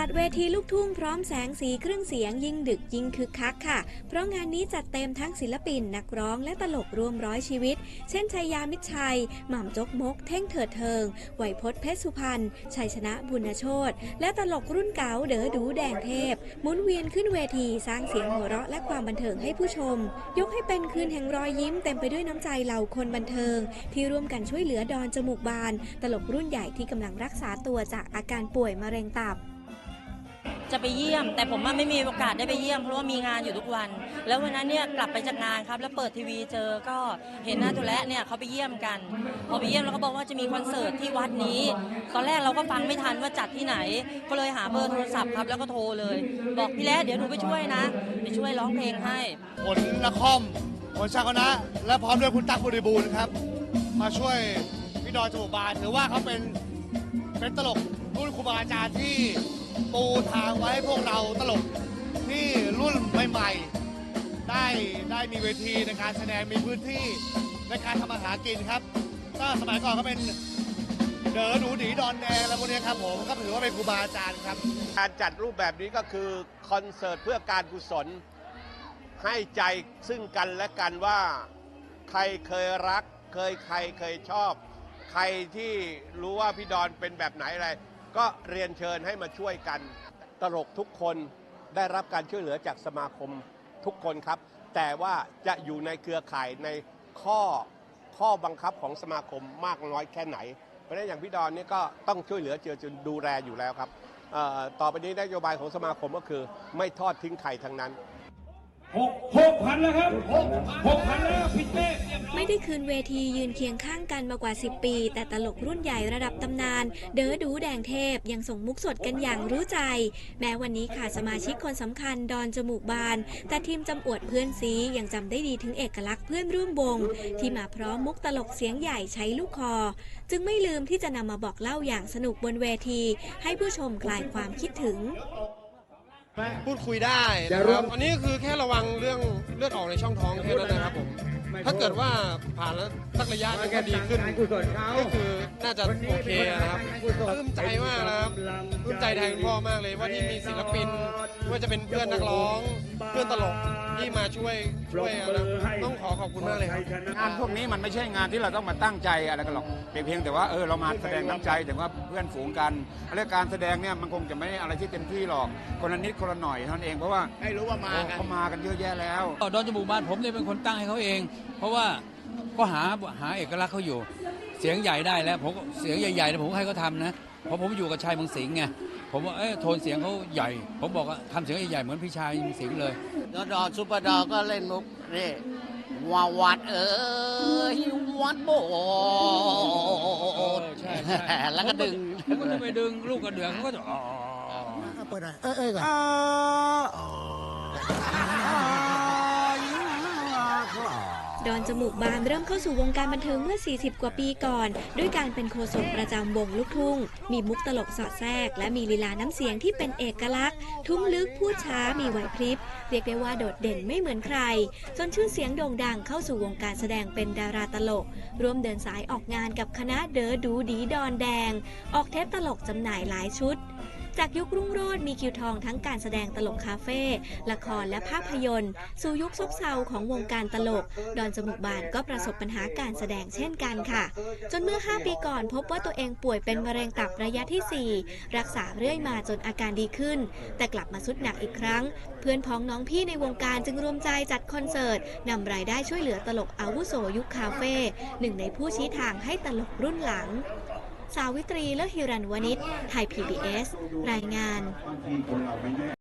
จัดเวทีลูกทุ่งพร้อมแสงสีเครื่องเสียงยิ่งดึกยิ่งคึกคักค่ะ เพราะงานนี้จัดเต็มทั้งศิลปิน นักร้องและตลกรวมร้อยชีวิต เช่นชัยยามิตรชัย หม่ำจกมก เท่งเถิดเทิงไหวพจน์เพชรสุพรรณชัยชนะบุญโชตและตลกรุ่นเก๋าเด๋อดูแดงเทพหมุนเวียนขึ้นเวทีสร้างเสียงหัวเราะและความบันเทิงให้ผู้ชม ยกให้เป็นคืนแห่งรอยยิ้มเต็มไปด้วยน้ำใจเหล่าคนบันเทิง ที่ร่วมกันช่วยเหลือดอนจมูกบาน ตลกรุ่นใหญ่ที่กำลังรักษาตัวจากอาการป่วยมะเร็งตับ จะไปเยี่ยม แต่ผมอะไม่มีโอกาสได้ไปเยี่ยมเพราะว่ามีงานอยู่ทุกวัน แล้ววันนั้นเนี่ยกลับไปจากงานครับ แล้วเปิดทีวีเจอก็เห็นหน้าตุและเนี่ยเขาไปเยี่ยมกัน พอไปเยี่ยมแล้วก็บอกว่าจะมีคอนเสิร์ตที่วัดนี้ ตอนแรกเราก็ฟังไม่ทันว่าจัดที่ไหน ก็เลยหาเบอร์โทรศัพท์ครับแล้วก็โทรเลย บอกพี่และเดี๋ยวหนูไปช่วยนะไปช่วยร้องเพลงให้ผลนครผลชาคณะ และพร้อมด้วยคุณตั๊กบริบูรณ์ครับ มาช่วยพี่ดอนจมูกบานถือว่าเขาเป็นเป็นตลกรุ่นครูบาอาจารย์ที่ ปูทางไว้ให้พวกเราตลกที่รุ่นใหม่ๆ ได้ได้มีเวทีในการแสดงมีพื้นที่ในการทำอาหารกินครับก็สมัยก่อนก็เป็นเด๋อหนูดีดอนแดงอะไรพวกนี้ครับผมก็ถือว่าเป็นครูบาอาจารย์ครับ การจัดรูปแบบนี้ก็คือคอนเสิร์ตเพื่อการกุศล ให้ใจซึ่งกันและกันว่า ใครเคยรัก เคยใครเคยชอบ ใครที่รู้ว่าพี่ดอนเป็นแบบไหนอะไร ก็เรียนเชิญให้มาช่วยกันตลกทุกคนได้รับการช่วยเหลือจากสมาคมทุกคนครับ แต่ว่าจะอยู่ในเครือข่ายในข้อข้อบังคับของสมาคมมากน้อยแค่ไหน เพราะฉะนั้นอย่างพี่ดอนนี่ก็ต้องช่วยเหลือเจือจุนดูแลอยู่แล้วครับต่อไปนี้นโยบายของสมาคมก็คือไม่ทอดทิ้งใครทั้งนั้น หกหกพันแล้วครับหกหกพันแล้วผิดเป้เรียบร้อยไม่ได้คืนเวทียืนเคียงข้างกันมากว่า 10 ปี แต่ตลกรุ่นใหญ่ระดับตำนาน เด๋อดูแดงเทพยังส่งมุกสดกันอย่างรู้ใจ แม้วันนี้ขาดสมาชิกคนสำคัญดอนจมูกบาน แต่ทีมจำอวดเพื่อนซียังจำได้ดีถึงเอกลักษณ์เพื่อนร่วมวง ที่มาพร้อมมุกตลกเสียงใหญ่ใช้ลูกคอ จึงไม่ลืมที่จะนำมาบอกเล่าอย่างสนุกบนเวที ให้ผู้ชมคลายความคิดถึง พูดคุยได้นะครับอันนี้คือแค่ระวังเรื่องเลือดออกในช่องท้องแค่นั้นนะครับผม ถ้าเกิดว่าผ่านแล้วสักระยะหนึงก็ดีขึ้นก็คือน่าจะโอเคนะครับปลื้มใจมากนะครับปลื้มใจแทนคุณพ่อมากเลยว่าที่มีศิลปินไม่ว่าจะเป็นเพื่อนนักร้อง เพื่อนตลกที่มาช่วยช่วยนะต้องขอขอบคุณมากเลยครับ งานพวกนี้มันไม่ใช่งานที่เราต้องมาตั้งใจอะไรกันหรอกเป็นเพียงแต่ว่าเออเรามาแสดงน้ำใจถึงว่าเพื่อนฝูงกันเรื่องการแสดงเนี่ยมันคงจะไม่อะไรที่เต็มที่หรอกคนละนิดคนละหน่อยเท่านั้นเองเพราะว่าให้รู้ว่ามากันเขามากันเยอะแยะแล้วดอนจมูกบานผมเนี่ยเป็นคนตั้งให้เขาเองเพราะว่าก็หาหาเอกลักษณ์เขาอยู่ เสียงใหญ่ได้แล้วผมก็เสียงใหญ่ๆเนี่ยผมก็ให้เขาทำนะเพราะผมอยู่กับชายเมืองสิงห์ไงผมว่าเอ้ยโทนเสียงเขาใหญ่ ผมบอกว่าทำเสียงใหญ่ๆเหมือนพี่ชายเมืองสิงห์เลยดอดอซุปเปอร์ดอก็เล่นมุกนี่วาวัดเอ้ยวัดโบสถ์ใช่ใช่แล้วก็ดึงผมก็จะไปดึงลูกกระเดืองเขาก็จะอ๋อเปิดหน่อยเอ้ยเอ้ยก่อน ดอนจมูกบานเริ่มเข้าสู่วงการบันเทิงเมื่อ 40 กว่าปีก่อน ด้วยการเป็นโฆษกประจำวงลูกทุ่ง มีมุกตลกสอดแทรก และมีลีลาน้ำเสียงที่เป็นเอกลักษณ์ ทุ้มลึกพูดช้ามีไหวพริบ เรียกได้ว่าโดดเด่นไม่เหมือนใคร จนชื่อเสียงโด่งดังเข้าสู่วงการแสดงเป็นดาราตลก ร่วมเดินสายออกงานกับคณะเดอดูดีดอนแดง ออกเทปตลกจำหน่ายหลายชุด จากยุครุ่งโรจน์มีคิวทองทั้งการแสดงตลกคาเฟ่ละครและภาพยนตร์ สู่ยุคซบเซาของวงการตลก ดอนจมูกบานก็ประสบปัญหาการแสดงเช่นกันค่ะ จนเมื่อ 5 ปีก่อนพบว่าตัวเองป่วยเป็นมะเร็งตับระยะทีสี่4 รักษาเรื่อยมาจนอาการดีขึ้น แต่กลับมาสุดหนักอีกครั้ง เพื่อนพ้องน้องพี่ในวงการจึงรวมใจจัดคอนเสิร์ตนำรายได้ช่วยเหลือตลกอาวุโสยุคคาเฟ่หนึ่งในผู้ชี้ทางให้ตลกรุ่นหลัง สาวิตรีเลิศฮิรันวณิชไทย PBS รายงาน